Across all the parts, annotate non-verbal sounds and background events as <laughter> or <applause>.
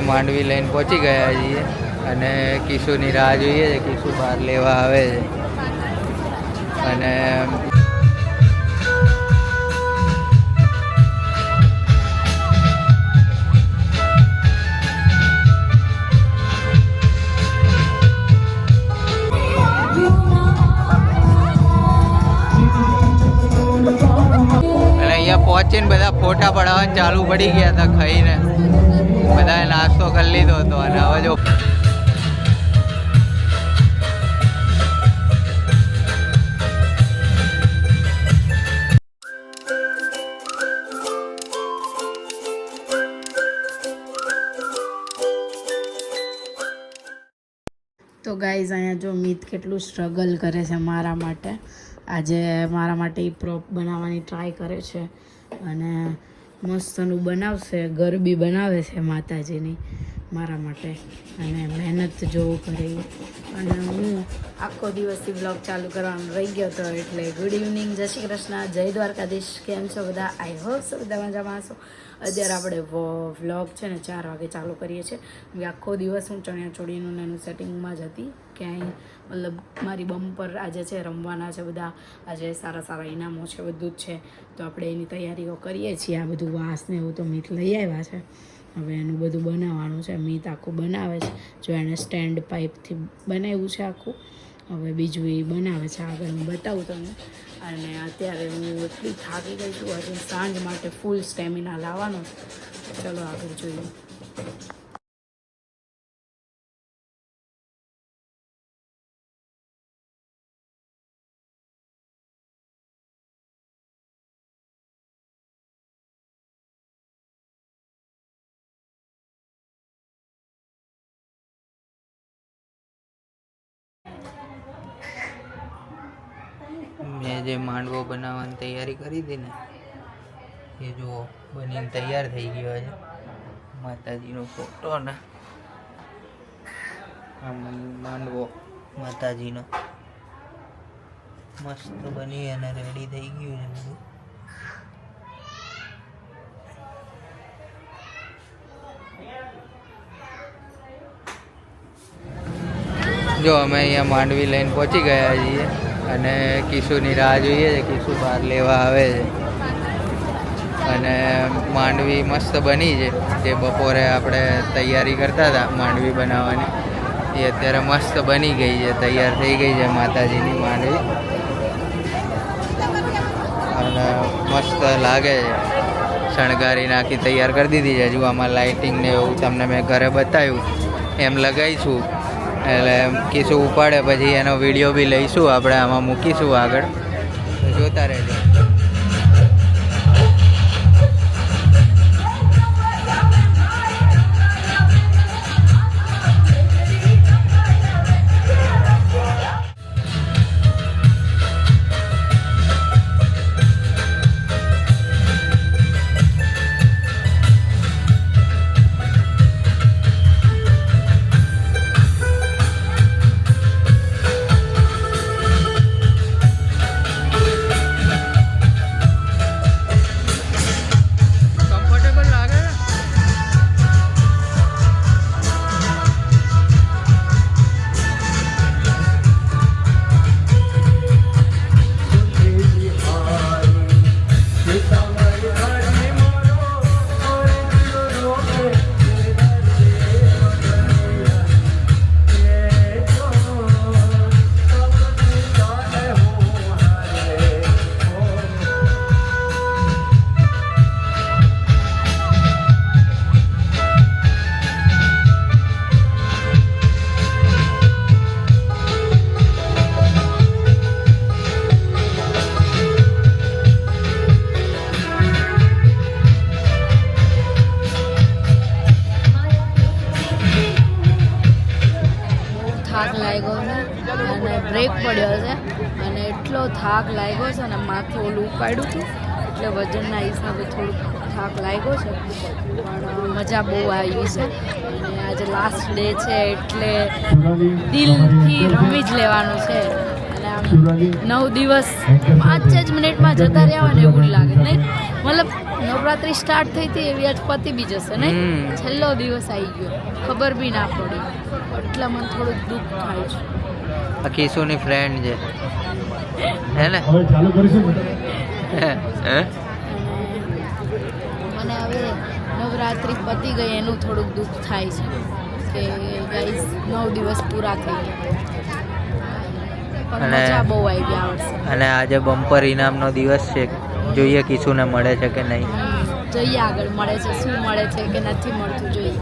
અહીંયા માંડવી લઈને પહોંચી ગયા છીએ અને કિશુની રાહ જોઈએ છે કિશુ બહાર લેવા આવે છે. અને અહીંયા પહોંચીને બધા ફોટા પડાવવાનું ચાલુ પડી ગયા હતા ખાઈને. બધાએ નાસ્તો કરી લીધો હતો અને હવે જો તો ગાઈઝ અહીંયા જો મિત કેટલું સ્ટ્રગલ કરે છે મારા માટે. આજે મારા માટે એ પ્રોપ બનાવવાની ટ્રાય કરે છે. અને મસ્તનું બનાવશે ગરબી બનાવે છે માતાજીની. મારા માટે અને મહેનત જોવું કરી. અને હું આખો દિવસથી બ્લોગ ચાલુ કરવાનું રહી ગયો હતો એટલે ગુડ ઇવનિંગ જય શ્રી કૃષ્ણ, જય દ્વારકાધીશ. કેમ છો બધા? આઈ હોપ છો બધા મજામાં હશો. અત્યારે આપણે વ્લોગ છે ને ચાર વાગે ચાલુ કરીએ છીએ. આખો દિવસ હું ચણિયા ને એનું સેટિંગમાં જ હતી. ક્યાંય મતલબ મારી બમ્પર આજે છે, રમવાના છે બધા. આજે સારા સારા ઇનામો છે, બધું જ છે. તો આપણે એની તૈયારીઓ કરીએ છીએ. આ બધું વાસ ને એવું તો મીઠ લઈ આવ્યા છે. હવે એનું બધું બનાવવાનું છે. મીત આખું બનાવે છે. જો એણે સ્ટેન્ડ પાઇપથી બનાવ્યું છે આખું. હવે બીજું એ બનાવે છે. આગળ હું બતાવું તમને. અને અત્યારે હું એટલી થાકી ગઈ છું. આજે સાંજ માટે ફૂલ સ્ટેમિના લાવવાનો છે. ચલો આગળ જોઈએ. જે માંડવો બનાવવાની તૈયારી કરી હતી ને, એ જુઓ, બનીને તૈયાર થઈ ગયો છે. માતાજીનો ફોટો ને. માંડવો માતાજીનો. મસ્ત બની અને રેડી થઈ ગયું છે બધું. જો અમે અહીંયા માંડવી લઈને પહોંચી ગયા છીએ. અને કિશુની રાહ જોઈએ છે, કિશુ બહાર લેવા આવે છે. અને માંડવી મસ્ત બની છે, જે બપોરે આપણે તૈયારી કરતા હતા માંડવી બનાવવાની. એ અત્યારે મસ્ત બની ગઈ છે, તૈયાર થઈ ગઈ છે માતાજીની માંડવી. અને મસ્ત લાગે છે. શણગારી નાખી તૈયાર કરી દીધી છે, હજુ આમાં લાઇટિંગ ને એવું તમને મેં ઘરે બતાવ્યું. એમ લગાવીશું. એટલે કીશું ઉપાડે પછી એનો વીડિયો બી લઈશું આપણે આમાં મૂકીશું આગળ. જોતા રહેજો. અને ઓલું ઉપાડ્યું હતું. એટલે વજનના હિસાબે થોડુંક થાક લાગ્યો છે. પણ મજા બહુ આવી છે. અને આજે લાસ્ટ ડે છે એટલે દિલથી રમી જ લેવાનું છે. અને નવ દિવસ પાંચ જ મિનિટમાં જતા રહ્યા હોય ને એવું લાગે. નહીં મતલબ નવરાત્રી સ્ટાર્ટ થઈ હતી એવી આજ પતી બી જશે નહીં? છેલ્લો દિવસ આવી ગયો. ખબર બી ના પડી. એટલા મને થોડુંક દુઃખ થાય છે. આ કિશુની ફ્રેન્ડ છે. હે ને? હવે ચાલુ કરીશું હે? મને હવે નવરાત્રિ પતી ગઈ એનું થોડુંક દુઃખ થાય છે કે ગાઈસ નવ દિવસ પૂરા થઈ ગયા. અને- બહુ આવી ગયા અને આજે બમ્પર ઇનામનો દિવસ છે. જોઈએ કિશુને મળે છે કે નહીં. જોઈએ આગળ મળે છે શું મળે છે કે નથી મળતું જોઈએ.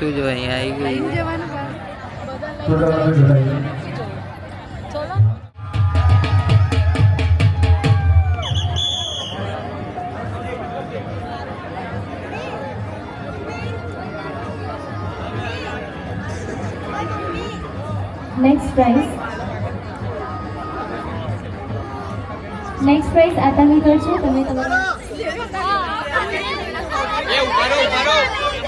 કિશુ જો અહીંયા આવી ચલો Next prize. Next prize આતંકી કરજો તમે તમારા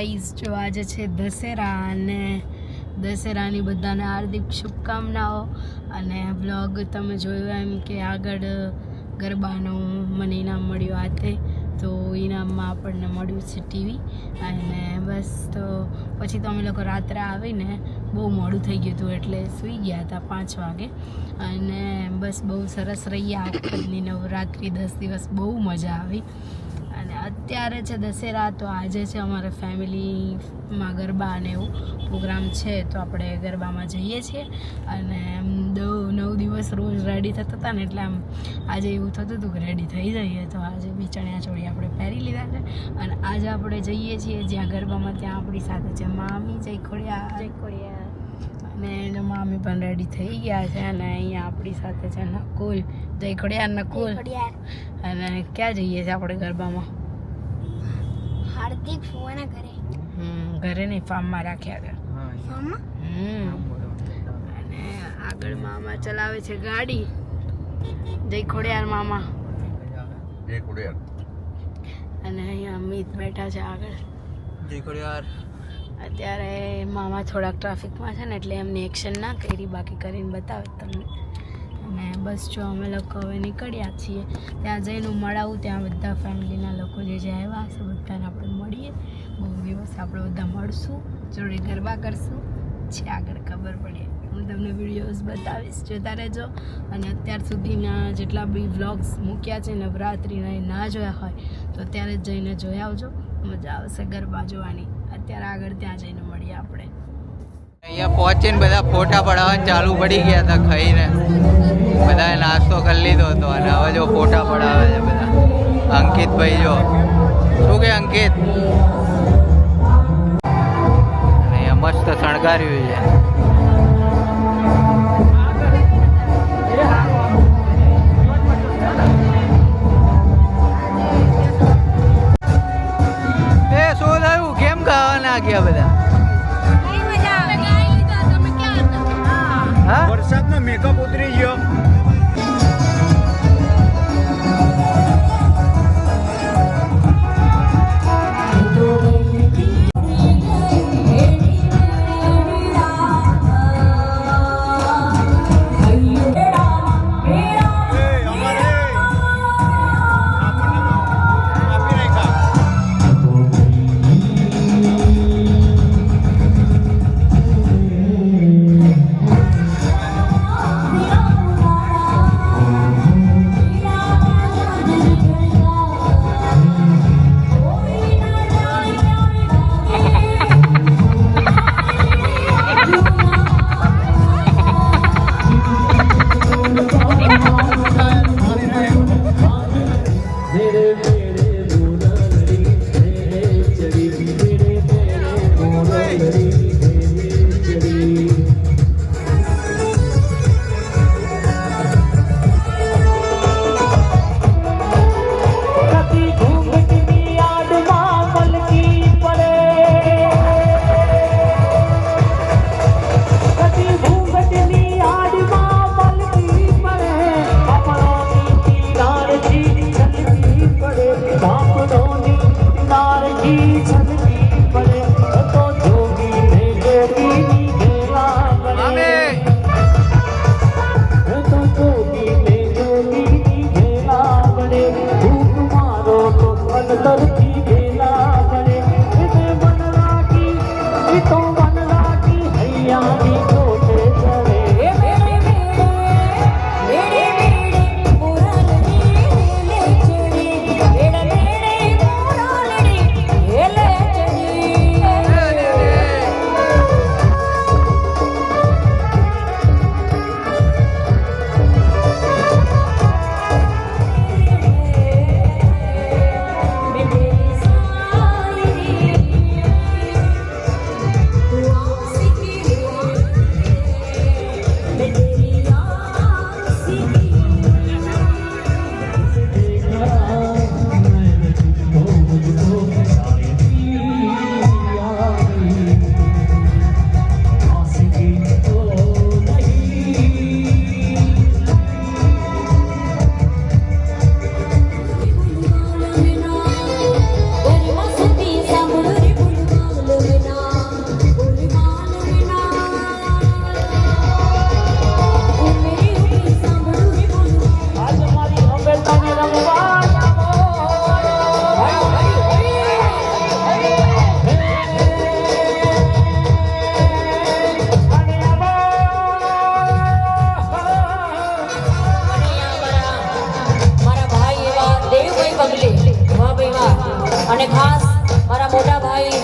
ગાઈઝ જો આજે છે દશેરા અને દશેરાની બધાને હાર્દિક શુભકામનાઓ અને બ્લોગ તમે જોયું એમ કે આગળ ગરબાનું મને ઇનામ મળ્યું હાથે, તો ઇનામમાં આપણને મળ્યું છે ટીવી અને બસ તો પછી તો અમે લોકો રાત્રે આવીને બહુ મોડું થઈ ગયું હતું એટલે સૂઈ ગયા હતા પાંચ વાગે અને બસ બહુ સરસ રહી આ વખતની નવરાત્રિ દસ દિવસ બહુ મજા આવી. અત્યારે છે દશેરા તો આજે છે અમારે ફેમિલીમાં ગરબા અને એવું પ્રોગ્રામ છે તો આપણે ગરબામાં જઈએ છીએ. અને દવ નવ દિવસ રોજ રેડી થતા હતા ને એટલે આમ આજે એવું થતું હતું કે રેડી થઈ જઈએ. તો આજે બી ચણિયા ચોળી આપણે પહેરી લીધા છે. અને આજે આપણે જઈએ છીએ જ્યાં ગરબામાં ત્યાં આપણી સાથે છે મામી જય ખોડિયા જય ખોડિયા અને એના મામી પણ રેડી થઈ ગયા છે અને અહીંયા આપણી સાથે છે નકુલ જય ખોડિયાર નકુલ. અને ક્યાં જઈએ છીએ આપણે ગરબામાં? હાર્દિક ફુવાના ઘરે. હમ ઘરે નહીં ફાર્મમાં રાખ્યા હતા. ફાર્મમાં? હમ. અને આગળ મામા ચલાવે છે ગાડી. જય ખોડિયાર મામા. અને અહીંયા અમિત બેઠા છે આગળ. યાર અત્યારે મામા થોડાક ટ્રાફિકમાં છે ને એટલે એમની એક્શન ના કરી બાકી કરીને બતાવે તમને. અને બસ જો અમે લોકો હવે નીકળ્યા છીએ. ત્યાં જઈને મળાવું, ત્યાં બધા ફેમિલીના લોકો જે જે આવ્યા છે બધાને આપણે મળીએ. બહુ દિવસ આપણે બધા મળશું, જોડે ગરબા કરશું. છે આગળ ખબર પડે. હું તમને વિડીયોઝ બતાવીશ, જોતા રહેજો. અને અત્યાર સુધીના જેટલા બી વ્લોગ્સ મૂક્યા છે, નવરાત્રિના એ ના જોયા હોય, તો ત્યારે જઈને જોઈ આવજો. મજા આવશે ગરબા જોવાની. અત્યારે આગળ ત્યાં જઈને અહીંયા પહોંચીને બધા ફોટા પડાવવા ચાલુ પડી ગયા હતા ખાઈને. બધાએ નાસ્તો કરી લીધો હતો અને હવે જો ફોટા પડાવે છે બધા. અંકિતભાઈ જો. શું કે અંકિત? અહીંયા મસ્ત શણગાર્યું છે.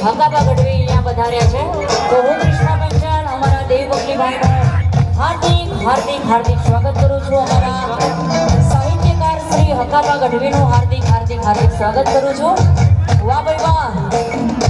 હકાબા ગઢવી અહીંયા પધાર્યા છે. તો હું કૃષ્ણા પંચાલ અમારા દેવ પગલી ભાઈ હાર્દિક હાર્દિક હાર્દિક સ્વાગત કરું છું અમારા સાહિત્યકાર શ્રી હકાબા ગઢવીનું હાર્દિક હાર્દિક હાર્દિક સ્વાગત કરું છું. વાહ ભાઈ વાહ.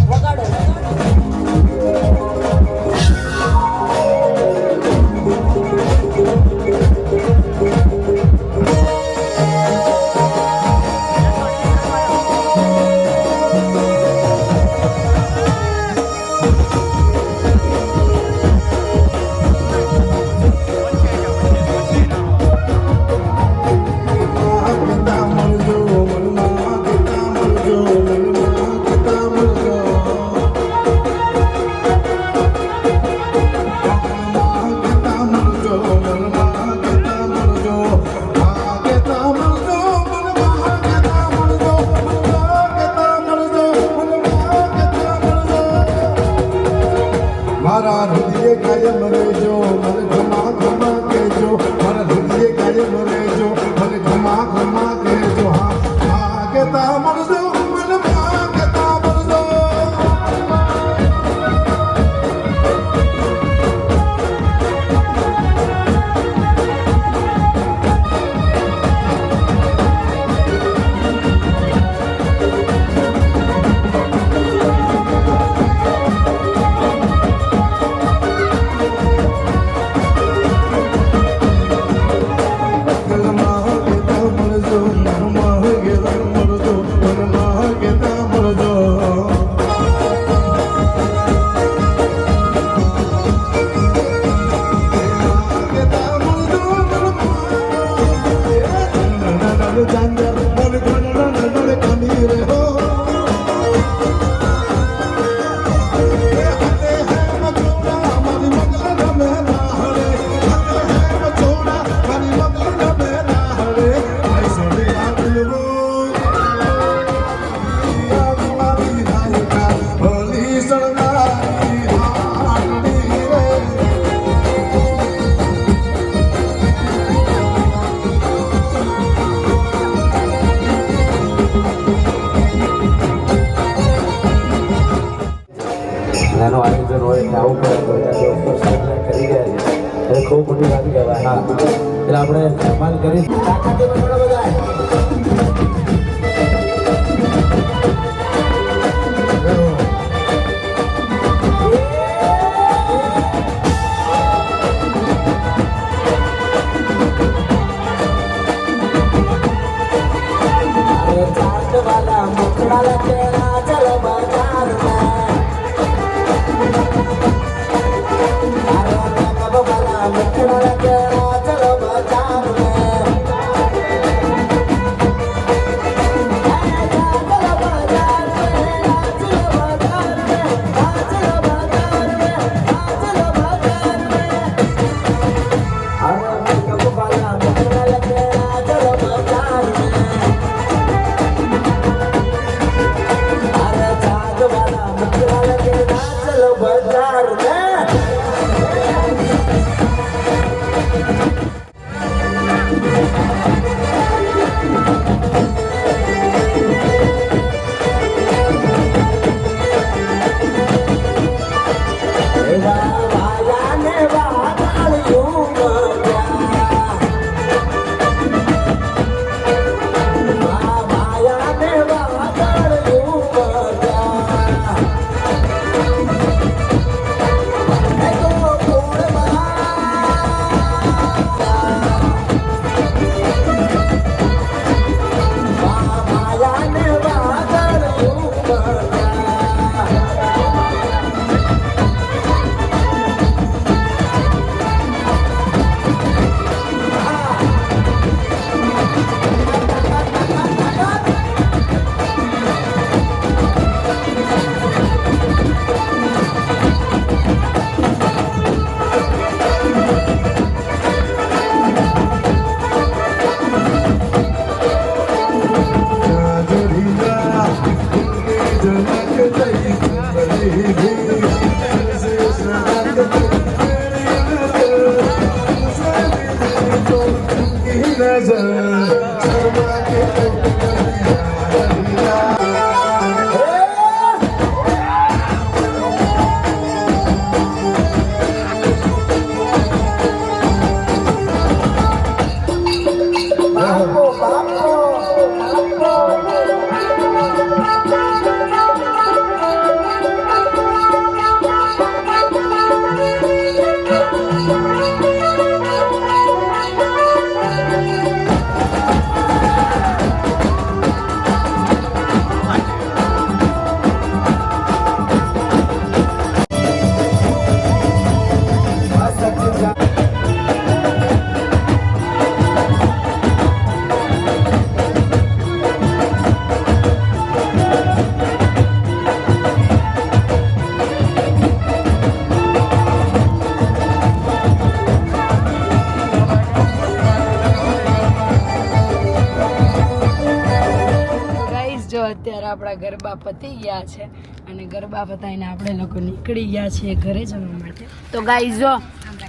અત્યારે આપણા ગરબા પતી ગયા છે અને ગરબા પતાવીને આપણે લોકો નીકળી ગયા છીએ ઘરે જવા માટે. તો ગાઈ જો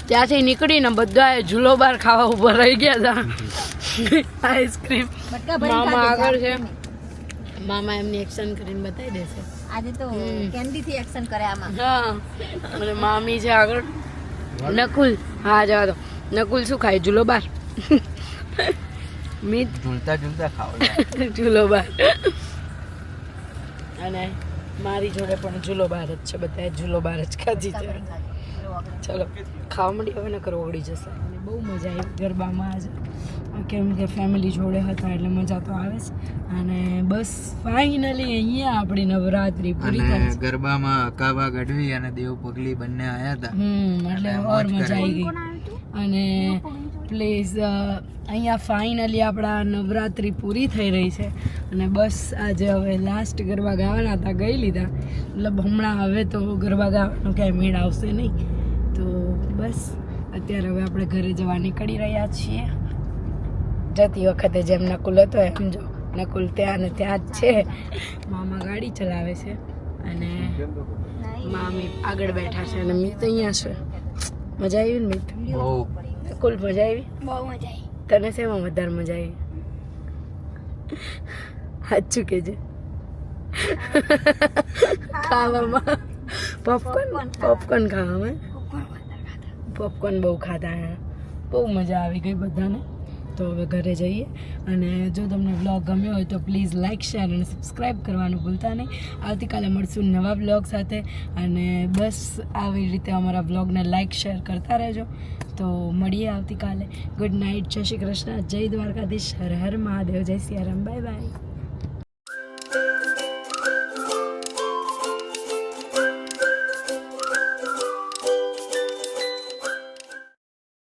ત્યાંથી નીકળીને બધા ઝૂલો બાર ખાવા ઉપર રહી ગયા હતા આઈસ્ક્રીમ મામા આગળ છે. મામા એમની એક્શન કરીને બતાવી દેશે. આજે તો કેન્ડી થી એક્શન કરે આમાં. હા. અને મામી છે આગળ. નકુલ. હા જવા દો. નકુલ શું ખાય? ઝૂલો બાર. <laughs> મીત. ઝૂલતા ઝૂલતા ખાવ ઝૂલો બાર. અને મારી જોડે પણ ઝૂલો બાર જ છે બધા ઝૂલો બાર જ ખાધી છે. ચલો ખાવા મળી હવે નકર ઓગળી જશે. અને બહુ મજા આવી ગરબામાં આજે. કેમ કે ફેમિલી જોડે હતા એટલે મજા તો આવે જ અને બસ ફાઇનલી અહીંયા આપણી નવરાત્રી પૂરી થઈ ગરબામાં કાવા ગઢવી અને દેવ પગલી બંને આયા હતા. એટલે ઓર મજા આવી ગઈ. અને પ્લીઝ અહીંયા ફાઇનલી આપણા નવરાત્રિ પૂરી થઈ રહી છે. અને બસ આજે હવે લાસ્ટ ગરબા ગાવાના હતા, ગઈ લીધા. મતલબ હમણાં હવે તો ગરબા ગાવાનો ક્યાંય મેળ આવશે નહીં. તો બસ, અત્યારે હવે આપણે ઘરે જવા નીકળી રહ્યા છીએ. જતી વખતે જેમ નકુલ હતો એમ જો, નકુલ ત્યાં ને ત્યાં જ છે. મામા ગાડી ચલાવે છે અને મામી આગળ બેઠા છે અને મિત અહીંયા છે. મજા આવી ને મિત? બહુ નકુલ મજા આવી બહુ મજા આવી તને શેમાં વધારે મજા આવી સાચું કેજે ખાવામાં પોપકોર્ન પોપકોર્ન ખાવામાં પોપકોર્ન બહુ ખાધા હે બહુ મજા આવી ગઈ બધાને તો હવે ઘરે જઈએ. અને જો તમને વ્લોગ ગમ્યો હોય તો પ્લીઝ લાઇક શેર અને સબસ્ક્રાઈબ કરવાનું ભૂલતા નહીં. આવતીકાલે મળશું નવા વ્લોગ સાથે. અને બસ આવી રીતે અમારા વ્લોગને લાઇક શેર કરતા રહેજો. તો મળીએ આવતીકાલે. ગુડ નાઇટ જય શ્રી કૃષ્ણ. જય દ્વારકાધીશ. હર હર મહાદેવ. જય સિયારામ. Bye bye